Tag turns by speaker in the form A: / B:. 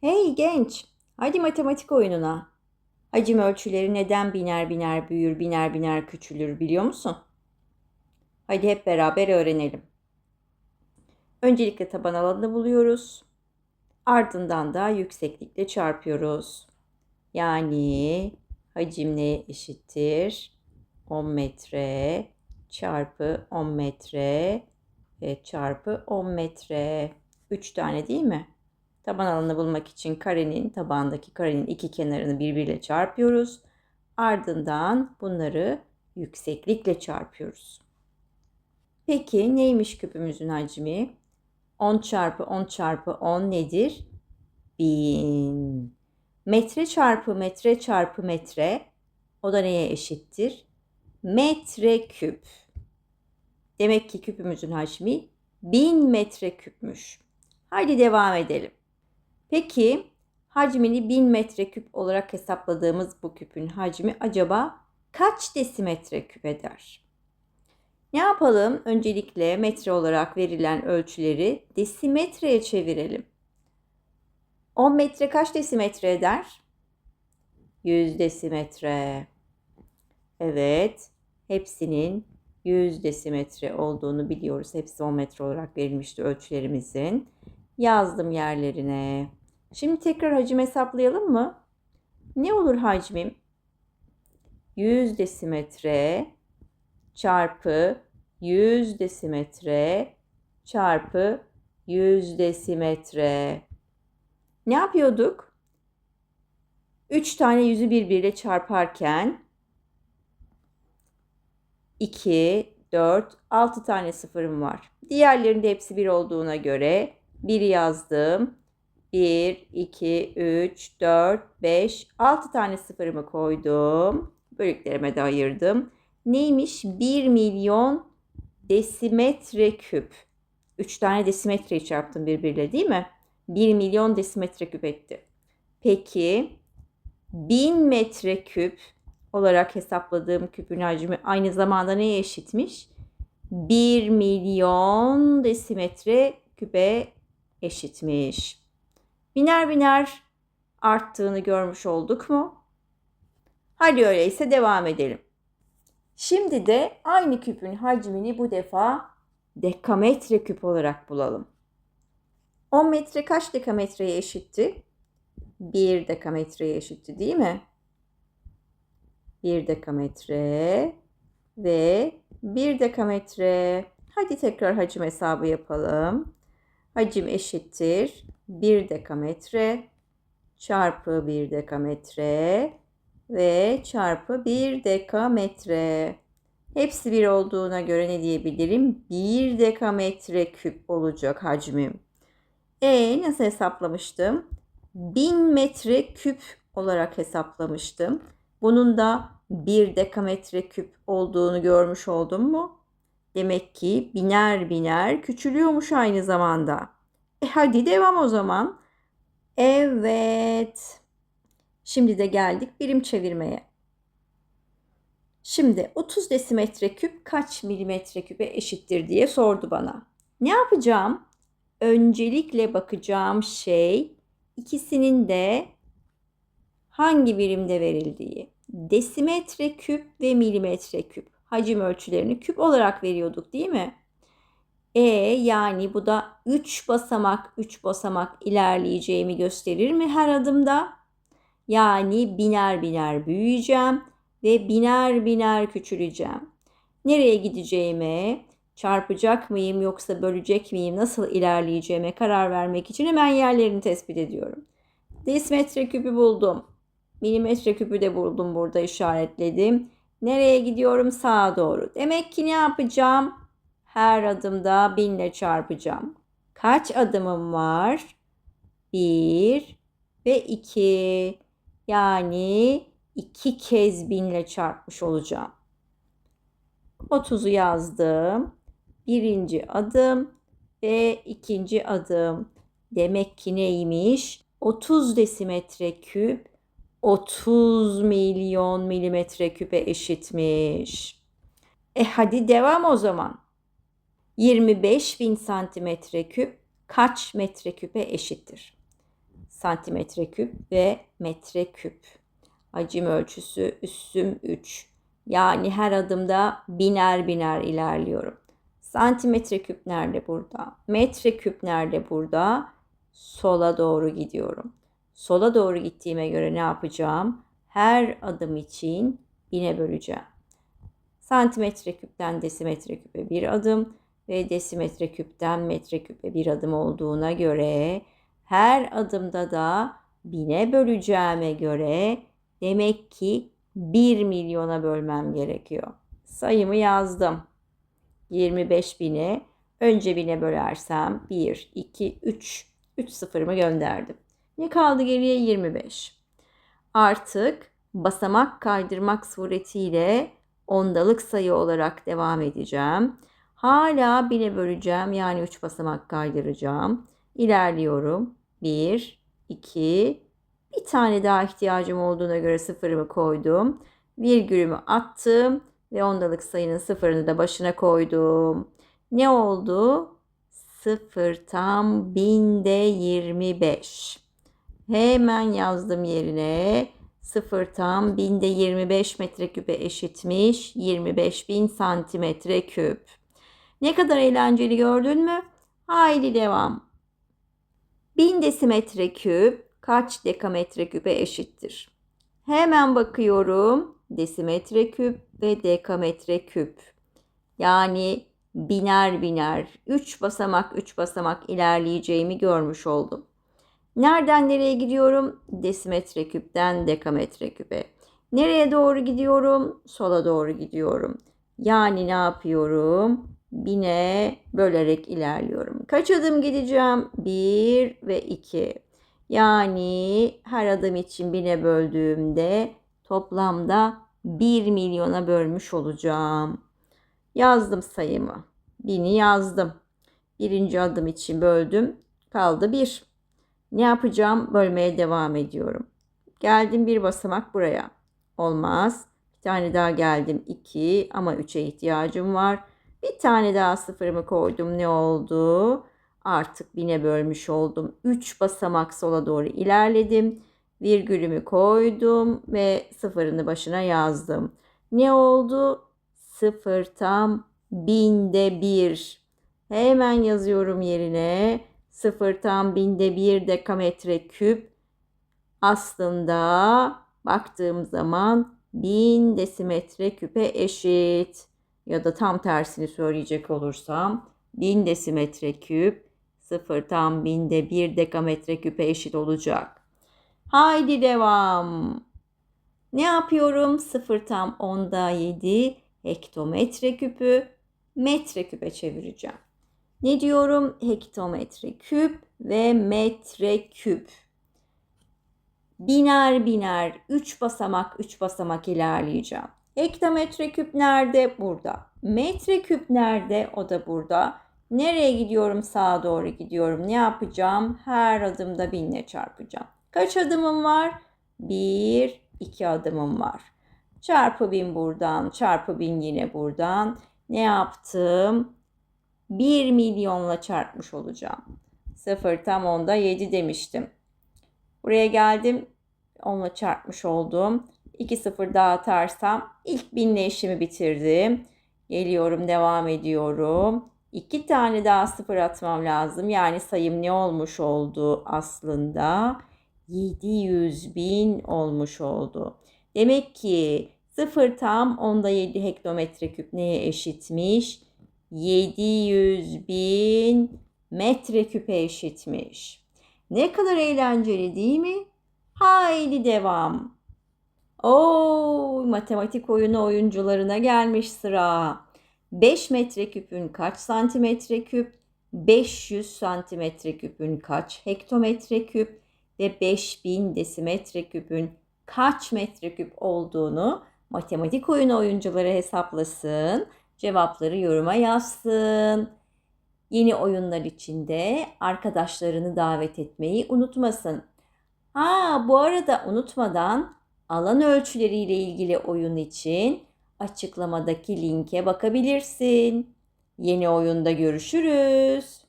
A: Hey genç, hadi matematik oyununa. Hacim ölçüleri neden biner biner büyür, biner biner küçülür biliyor musun? Hadi hep beraber öğrenelim. Öncelikle taban alanını buluyoruz. Ardından da yükseklikle çarpıyoruz. Yani hacim neye eşittir? 10 metre çarpı 10 metre e, çarpı 10 metre. 3 tane değil mi? Taban alanını bulmak için karenin tabandaki karenin iki kenarını birbiriyle çarpıyoruz. Ardından bunları yükseklikle çarpıyoruz. Peki neymiş küpümüzün hacmi? 10 çarpı 10 çarpı 10 nedir? 1000. Metre çarpı metre çarpı metre o da neye eşittir? Metre küp. Demek ki küpümüzün hacmi 1000 metre küpmüş. Haydi devam edelim. Peki hacmini 1000 metreküp olarak hesapladığımız bu küpün hacmi acaba kaç desimetre küp eder? Ne yapalım? Öncelikle metre olarak verilen ölçüleri desimetreye çevirelim. 10 metre kaç desimetre eder? 100 desimetre. Evet, hepsinin 100 desimetre olduğunu biliyoruz. Hepsi 10 metre olarak verilmişti ölçülerimizin. Yazdım yerlerine. Şimdi tekrar hacim hesaplayalım mı? Ne olur hacmim? 100 desimetre çarpı 100 desimetre çarpı 100 desimetre. Ne yapıyorduk? 3 tane yüzü birbiriyle çarparken 2, 4, 6 tane sıfırım var. Diğerlerinde hepsi bir olduğuna göre 1 yazdım. 1, 2, 3, 4, 5, 6 tane sıfırımı koydum. Bölüklerime de ayırdım. Neymiş? 1 milyon desimetre küp. 3 tane desimetreyi çarptım birbiriyle değil mi? 1 milyon desimetre küp etti. Peki 1000 metre küp olarak hesapladığım küpün hacmi aynı zamanda neye eşitmiş? 1 milyon desimetre küpe eşitmiş. Biner biner arttığını görmüş olduk mu? Hadi öyleyse devam edelim. Şimdi de aynı küpün hacmini bu defa dekametre küp olarak bulalım. 10 metre kaç dekametreye eşitti? 1 dekametreye eşitti değil mi? 1 dekametre ve 1 dekametre. Hadi tekrar hacim hesabı yapalım. Hacim eşittir 1 dekametre çarpı 1 dekametre ve çarpı 1 dekametre. Hepsi bir olduğuna göre ne diyebilirim? 1 dekametre küp olacak hacmim. E nasıl hesaplamıştım? 1000 metre küp olarak hesaplamıştım. Bunun da 1 dekametre küp olduğunu görmüş oldum mu? Demek ki biner biner küçülüyormuş aynı zamanda. E hadi devam o zaman. Evet. Şimdi de geldik birim çevirmeye. Şimdi 30 desimetre küp kaç milimetre küpe eşittir diye sordu bana. Ne yapacağım? Öncelikle bakacağım şey ikisinin de hangi birimde verildiği. Desimetre küp ve milimetre küp. Hacim ölçülerini küp olarak veriyorduk değil mi? E yani bu da 3 basamak 3 basamak ilerleyeceğimi gösterir mi her adımda? Yani biner biner büyüyeceğim ve biner biner küçüleceğim. Nereye gideceğime, çarpacak mıyım yoksa bölecek miyim, nasıl ilerleyeceğime karar vermek için hemen yerlerini tespit ediyorum. Desimetre küpü buldum. Milimetre küpü de buldum burada işaretledim. Nereye gidiyorum? Sağa doğru. Demek ki ne yapacağım? Her adımda binle çarpacağım. Kaç adımım var? Bir ve iki. Yani iki kez binle çarpmış olacağım. 30'u yazdım. Birinci adım ve ikinci adım. Demek ki neymiş? 30 desimetre küp 30 milyon milimetre küpe eşitmiş. E hadi devam o zaman. 25 bin santimetre küp kaç metre küpe eşittir? santimetre küp ve metre küp. Hacim ölçüsü üssüm 3. Yani her adımda biner biner ilerliyorum. Santimetre küp nerede burada? Metre küp nerede burada? Sola doğru gidiyorum. Sola doğru gittiğime göre ne yapacağım? Her adım için bine böleceğim. Santimetre küpten desimetre küpe bir adım ve desimetre küpten metre küpe bir adım olduğuna göre her adımda da bine böleceğime göre demek ki 1 milyona bölmem gerekiyor. Sayımı yazdım. 25 bine önce bine bölersem 1, 2, 3. 3 sıfırımı gönderdim. Ne kaldı geriye 25. Artık basamak kaydırmak suretiyle ondalık sayı olarak devam edeceğim. Hala bine böleceğim yani 3 basamak kaydıracağım. İlerliyorum. 1, 2, bir tane daha ihtiyacım olduğuna göre sıfırımı koydum. Virgülümü attım ve ondalık sayının sıfırını da başına koydum. Ne oldu? Sıfır tam binde 25. Hemen yazdım yerine. Sıfır tam binde 25 metreküpe eşitmiş. 25 bin santimetre küp. Ne kadar eğlenceli gördün mü? Haydi devam. 1000 desimetre küp kaç dekametre küpe eşittir? Hemen bakıyorum. Desimetre küp ve dekametre küp. Yani biner biner 3 basamak 3 basamak ilerleyeceğimi görmüş oldum. Nereden nereye gidiyorum? Desimetre küpten dekametre küpe. Nereye doğru gidiyorum? Sola doğru gidiyorum. Yani ne yapıyorum? Bine bölerek ilerliyorum. Kaç adım gideceğim? 1 ve 2. Yani her adım için bine böldüğümde toplamda 1 milyona bölmüş olacağım. Yazdım sayımı. Bini yazdım. Birinci adım için böldüm. Kaldı 1. Ne yapacağım? Bölmeye devam ediyorum. Geldim bir basamak buraya. Olmaz. Bir tane daha geldim 2 ama 3'e ihtiyacım var. Bir tane daha sıfırımı koydum. Ne oldu? Artık bine bölmüş oldum. 3 basamak sola doğru ilerledim. Virgülümü koydum ve sıfırını başına yazdım. Ne oldu? Sıfır tam binde bir. Hemen yazıyorum yerine. Sıfır tam binde bir dekametre küp. Aslında baktığım zaman bin desimetre küpe eşit. Ya da tam tersini söyleyecek olursam bin desimetre küp sıfır tam binde bir dekametre küpe eşit olacak. Haydi devam. Ne yapıyorum? Sıfır tam onda yedi hektometre küpü metre küpe çevireceğim. Ne diyorum? Hektometre küp ve metre küp. Biner biner 3 basamak 3 basamak ilerleyeceğim. Hektometre küp nerede? Burada. Metre küp nerede? O da burada. Nereye gidiyorum? Sağa doğru gidiyorum. Ne yapacağım? Her adımda binle çarpacağım. Kaç adımım var? Bir, iki adımım var. Çarpı bin buradan, çarpı bin yine buradan. Ne yaptım? 1 milyonla çarpmış olacağım. 0 tam onda 7 demiştim. Buraya geldim. Onunla çarpmış oldum. 2 sıfır daha atarsam ilk binle işimi bitirdim. Geliyorum devam ediyorum. 2 tane daha sıfır atmam lazım. Yani sayım ne olmuş oldu aslında? 700 bin olmuş oldu. Demek ki 0 tam onda 7 hektometre küp neye eşitmiş? 700 bin metreküpe eşitmiş. Ne kadar eğlenceli değil mi? Haydi devam. Oo, matematik oyunu oyuncularına gelmiş sıra. 5 metreküpün kaç santimetre küp? 500 santimetre küpün kaç hektometre küp? Ve 5000 desimetre küpün kaç metreküp olduğunu matematik oyunu oyuncuları hesaplasın cevapları yoruma yazsın. Yeni oyunlar için de arkadaşlarını davet etmeyi unutmasın. Ha bu arada unutmadan alan ölçüleriyle ilgili oyun için açıklamadaki linke bakabilirsin. Yeni oyunda görüşürüz.